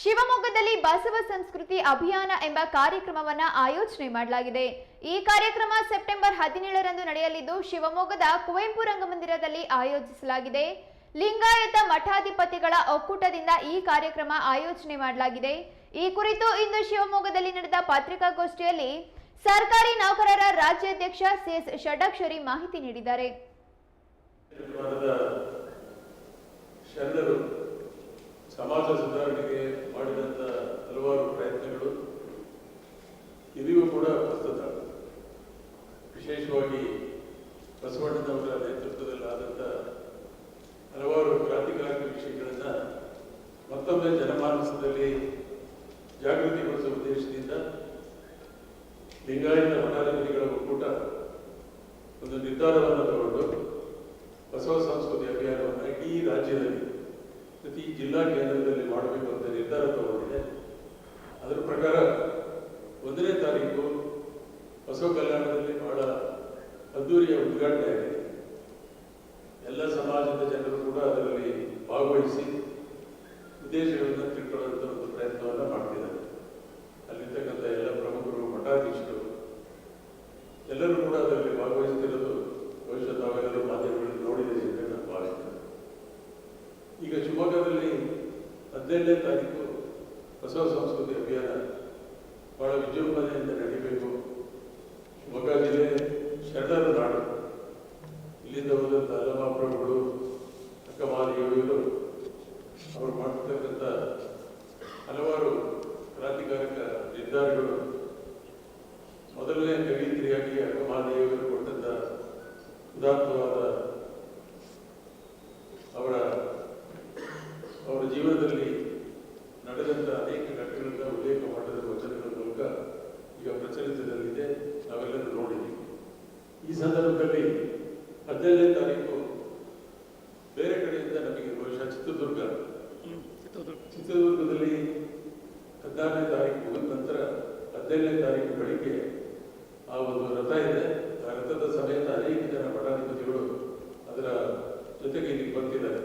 ಶಿವಮೊಗ್ಗದಲ್ಲಿ ಬಸವ ಸಂಸ್ಕೃತಿ ಅಭಿಯಾನ ಎಂಬ ಕಾರ್ಯಕ್ರಮವನ್ನು ಆಯೋಜನೆ ಮಾಡಲಾಗಿದೆ. ಈ ಕಾರ್ಯಕ್ರಮ ಸೆಪ್ಟೆಂಬರ್ ಹದಿನೇಳರಂದು ನಡೆಯಲಿದ್ದು, ಶಿವಮೊಗ್ಗದ ಕುವೆಂಪು ರಂಗಮಂದಿರದಲ್ಲಿ ಆಯೋಜಿಸಲಾಗಿದೆ. ಲಿಂಗಾಯತ ಮಠಾಧಿಪತಿಗಳ ಒಕ್ಕೂಟದಿಂದ ಈ ಕಾರ್ಯಕ್ರಮ ಆಯೋಜನೆ ಮಾಡಲಾಗಿದೆ. ಈ ಕುರಿತು ಇಂದು ಶಿವಮೊಗ್ಗದಲ್ಲಿ ನಡೆದ ಪತ್ರಿಕಾಗೋಷ್ಠಿಯಲ್ಲಿ ಸರ್ಕಾರಿ ನೌಕರರ ರಾಜ್ಯಾಧ್ಯಕ್ಷ ಸಿಎಸ್ ಷಡಾಕ್ಷರಿ ಮಾಹಿತಿ ನೀಡಿದ್ದಾರೆ. ಸಮಾಜ ಸುಧಾರಣೆಗೆ ಇದೀಗೂ ಕೂಡ ಪ್ರಸ್ತುತ. ವಿಶೇಷವಾಗಿ ಬಸವಣ್ಣನವರ ನೇತೃತ್ವದಲ್ಲಿ ಆದಂಥ ಹಲವಾರು ಕ್ರಾಂತಿಕಾರಕ ವಿಷಯಗಳನ್ನು ಮತ್ತೊಮ್ಮೆ ಜನಮಾನಸದಲ್ಲಿ ಜಾಗೃತಿಗೊಳಿಸುವ ಉದ್ದೇಶದಿಂದ ಲಿಂಗಾಯತ ಮಠಾಧಿಪತಿಗಳ ಒಕ್ಕೂಟ ಒಂದು ನಿರ್ಧಾರವನ್ನು ತಗೊಂಡು ಬಸವ ಸಂಸ್ಕೃತಿ ಅಭಿಯಾನವನ್ನು ಇಡೀ ರಾಜ್ಯದಲ್ಲಿ, ಪ್ರತಿ ಜಿಲ್ಲಾ ಕೇಂದ್ರದಲ್ಲಿ ಮಾಡಬೇಕು ಅಂತ ನಿರ್ಧಾರ ತಗೊಂಡಿದೆ ಅದರ ಪ್ರಕಾರ ಒಂದನೇ ತಾರೀಕು ಬಸವ ಕಲ್ಯಾಣದಲ್ಲಿ ಬಹಳ ಅದ್ದೂರಿಯ ಉದ್ಘಾಟನೆ ಎಲ್ಲ ಸಮಾಜದ ಜನರು ಕೂಡ ಅದರಲ್ಲಿ ಭಾಗವಹಿಸಿ ಉದ್ದೇಶಗಳನ್ನು ತಿಳ್ಕೊಳ್ಳುವಂಥ ಒಂದು ಪ್ರಯತ್ನವನ್ನು ಮಾಡ್ತಿದ್ದಾರೆ. ಅಲ್ಲಿರ್ತಕ್ಕಂಥ ಎಲ್ಲ ಪ್ರಮುಖರು, ಮಠಾಧೀಶರು, ಎಲ್ಲರೂ ಕೂಡ ಅದರಲ್ಲಿ ಭಾಗವಹಿಸ್ತಿರೋದು ಬಹುಶಃ ತಾವೆಲ್ಲರೂ ಮಾಧ್ಯಮಗಳಲ್ಲಿ ನೋಡಿದ್ದೀರಿ ಅಂತ ನಾನು ಭಾವಿಸ್ತೇನೆ. ಈಗ ಶಿವಮೊಗ್ಗದಲ್ಲಿ ಹದಿನೈದನೇ ತಾರೀಕು ಬಸವ ಸಂಸ್ಕೃತಿ ಅಭಿಯಾನ ಬಹಳ ವಿಜೃಂಭಣೆಯಿಂದ ನಡೀಬೇಕು. ಅವರು ಮಾಡ್ತಕ್ಕಂಥ ಹಲವಾರು ಕ್ರಾಂತಿಕಾರಕ ನಿರ್ಧಾರಗಳು. ಮೊದಲನೇ ಕವಿಯತ್ರಿಯಾಗಿ ಅಕ್ಕಮಹಾದೇವರು ಕೊಟ್ಟಂತ ಉದಾತ್ತವಾದ ಅವರ ಅವರ ಜೀವನದಲ್ಲಿ ನಡೆದಂತ ಅನೇಕ ಘಟನೆಗಳನ್ನ ಉಲ್ಲೇಖ ಮಾಡಿದ ವಚನಗಳ ಮೂಲಕ ಈಗ ಪ್ರಚಲಿತದಲ್ಲಿದೆ. ನಾವೆಲ್ಲರೂ ನೋಡಿದ್ದೀವಿ. ಈ ಸಂದರ್ಭದಲ್ಲಿ ಹದಿನೈದನೇ ತಾರೀಕು ಬೇರೆ ಕಡೆಯಿಂದ ನಮಗೆ ಬಹುಶಃ ಚಿತ್ರದುರ್ಗ. ಚಿತ್ರದುರ್ಗದಲ್ಲಿ ಹದಿನಾರನೇ ತಾರೀಕು ನಂತರ ಹದಿನೈದನೇ ತಾರೀಕು ಬೆಳಿಗ್ಗೆ ಆ ಒಂದು ರಥ ಇದೆ. ಆ ರಥದ ಸಮೇತ ಅನೇಕ ಜನ ಮಠಾಧಿಪತಿಗಳು ಅದರ ಜೊತೆಗೆ ಇಲ್ಲಿಗೆ ಬರ್ತಿದ್ದಾರೆ.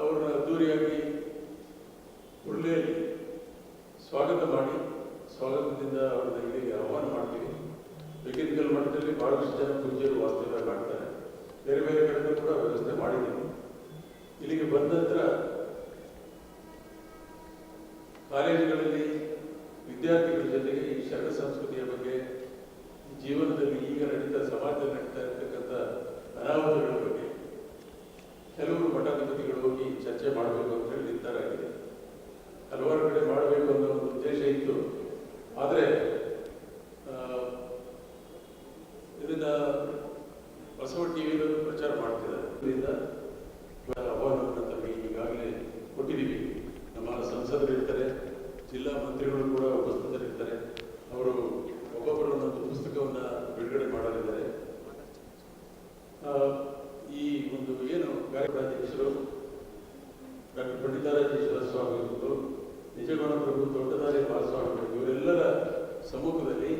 ಅವ್ರನ್ನ ಅದ್ದೂರಿಯಾಗಿ ಒಳ್ಳೆಯಲ್ಲಿ ಸ್ವಾಗತ ಮಾಡಿ ಸ್ವಾಗತದಿಂದ ಅವ್ರನ್ನ ಇಲ್ಲಿಗೆ ಆಹ್ವಾನ ಮಾಡ್ತೀವಿ. ಬೆಕ್ಕಿನಕಲ್ ಮಠದಲ್ಲಿ ಭಾಳಷ್ಟು ಜನ ಪೂಜ್ಯರು ವಾಸ್ತವ್ಯ ಮಾಡ್ತಾರೆ ಬೇರೆ ಬೇರೆ ಕಡೆ ಕೂಡ ವ್ಯವಸ್ಥೆ ಮಾಡಿದ್ದೀವಿ. ಇಲ್ಲಿಗೆ ಬಂದ ನಂತರ ಕಾಲೇಜುಗಳಲ್ಲಿ ವಿದ್ಯಾರ್ಥಿಗಳ ಜೊತೆಗೆ ಈ ಶರಣ ಸಂಸ್ಕೃತಿಯ ಬಗ್ಗೆ ಜೀವನದಲ್ಲಿ ಈಗ ನಡೀತಾ ಸಮಾಜ ನಡೀತಾ ಇರತಕ್ಕಂಥ ಅನಾಹುತಗಳ ಬಗ್ಗೆ ಕೆಲವರು ಮಠಾಧಿಪತಿಗಳು ಹೋಗಿ ಚರ್ಚೆ ಮಾಡಬೇಕು ಅಂತ ಹೇಳಿ ನಿರ್ಧಾರ ಆಗಿದೆ. ಹಲವಾರು ಕಡೆ ಮಾಡಬೇಕು ಅನ್ನೋ ಒಂದು ಉದ್ದೇಶ ಇತ್ತು. ಆದರೆ ಇದನ್ನ ಬಸವ ಟಿವಿಯಲ್ಲೂ ಪ್ರಚಾರ ಮಾಡ್ತಿದ್ದಾರೆ. ಇದರಿಂದ ಮಂತ್ರಿಗಳು ಕೂಡ ಉಪಸ್ಥಿತರಿರ್ತಾರೆ ಅವರು ಒಬ್ಬೊಬ್ಬರು ಒಂದೊಂದು ಪುಸ್ತಕವನ್ನ ಬಿಡುಗಡೆ ಮಾಡಲಿದ್ದಾರೆ. ಈ ಒಂದು ಏನು ಕಾರ್ಯಕ್ರಮಾಧ್ಯಕ್ಷರು ಡಾಕ್ಟರ್ ಪಂಡಿತಾರಾಜೇಶ್ವರ ಸ್ವಾಮಿಗಳು ನಿಜಗುಣ ಪ್ರಭು ತೋಟದಾರಿ ಮಹಾಸ್ವಾಮಿಗಳು ಇವರೆಲ್ಲರ ಸಮ್ಮುಖದಲ್ಲಿ